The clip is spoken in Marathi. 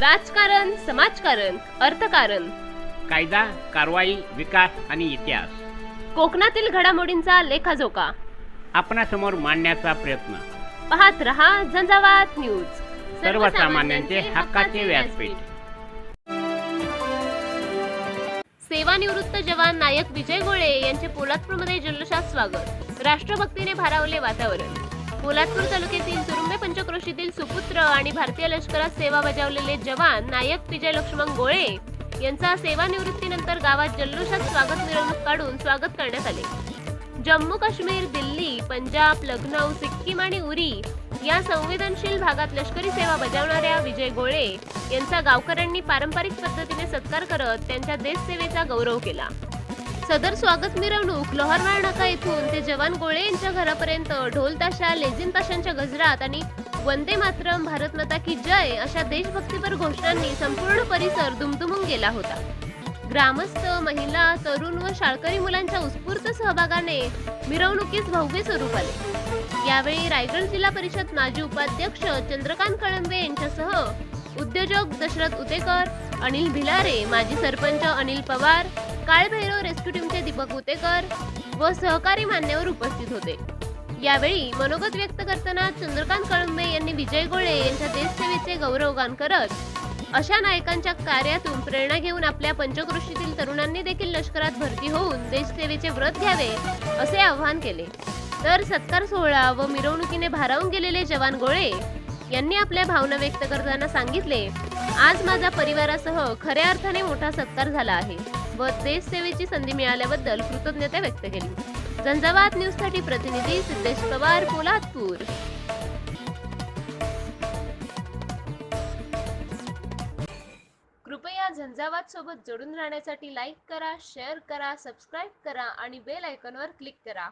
राजकारण समाजकारण अर्थकारण. कायदा कारवाई विकास आणि इतिहास. कोकणातील घडामोडींचा लेखाजोखा. आपणासमोर मांडण्याचा प्रयत्न. पाहत रहा झंझावात न्यूज. सर्वसामान्यांचे हक्काचे व्यासपीठ. सेवानिवृत्त जवान नायक विजय गोळे यांचे पोलादपूरमध्ये जल्लोषात स्वागत. राष्ट्रभक्तीने भारावले वातावरण. पोलादपूर तालुक्यातील तुरुंबे पंचक्रोशीतील सुपुत्र आणि भारतीय लष्करात सेवा बजावलेले जवान नायक विजय लक्ष्मण गोळे यांचा सेवानिवृत्तीनंतर गावात जल्लोषात स्वागत मिरवणूक काढून स्वागत करण्यात आले. जम्मू काश्मीर दिल्ली पंजाब लखनौ सिक्कीम आणि उरी या संवेदनशील भागात लष्करी सेवा बजावणाऱ्या विजय गोळे यांचा गावकऱ्यांनी पारंपरिक पद्धतीने सत्कार करत त्यांच्या देशसेवेचा गौरव केला. सदर स्वागत मिरवणूक लोहारवाड नाका येथून ते जवान गोळे यांच्या घरापर्यंत ढोल ताशा लेझिम ताशांच्या गजरात आणि वंदे मातरम भारत माता की जय अशा देशभक्तीपर घोषणांनी संपूर्ण परिसर दुमदुमून गेला होता. ग्रामस्थ महिला तरुण व शाळकरी मुलांच्या उत्स्फूर्त सहभागाने मिरवणुकीस भव्य स्वरूप आले. यावेळी रायगड जिल्हा परिषद माजी उपाध्यक्ष चंद्रकांत कळंबे यांच्यासह उद्योजक दशरथ उतेकर अनिल भिलारे माजी सरपंच अनिल पवार काळभैरव रेस्क्यू टीमचे दीपक उतेकर व सहकारी मान्यवर उपस्थित होते. यावेळी मनोगत व्यक्त करताना चंद्रकांत कळंबे यांनी विजय गोळे यांच्या देशसेवेचे गौरवगान करत अशा नायकांच्या कार्यातून प्रेरणा घेऊन आपल्या पंचकृषीतील तरुणांनी देखील लष्करात भरती होऊन देशसेवेचे व्रत घ्यावे असे आवाहन केले. तर सत्कार सोहळा व मिरवणुकीने भारावून गेलेले जवान गोळे यांनी आपल्या भावना व्यक्त करताना सांगितले आज माझा परिवारासह खऱ्या अर्थाने मोठा सत्कार झाला आहे व देशसेवेची संधी मिळाल्याबद्दल कृतज्ञता व्यक्त केली. झंझावात न्यूजसाठी प्रतिनिधी सिद्धेश पवार पोलादपूर. कृपया झंझावात सोबत जोडून राहण्यासाठी लाईक करा शेअर करा सबस्क्राईब करा आणि बेल आयकॉनवर क्लिक करा.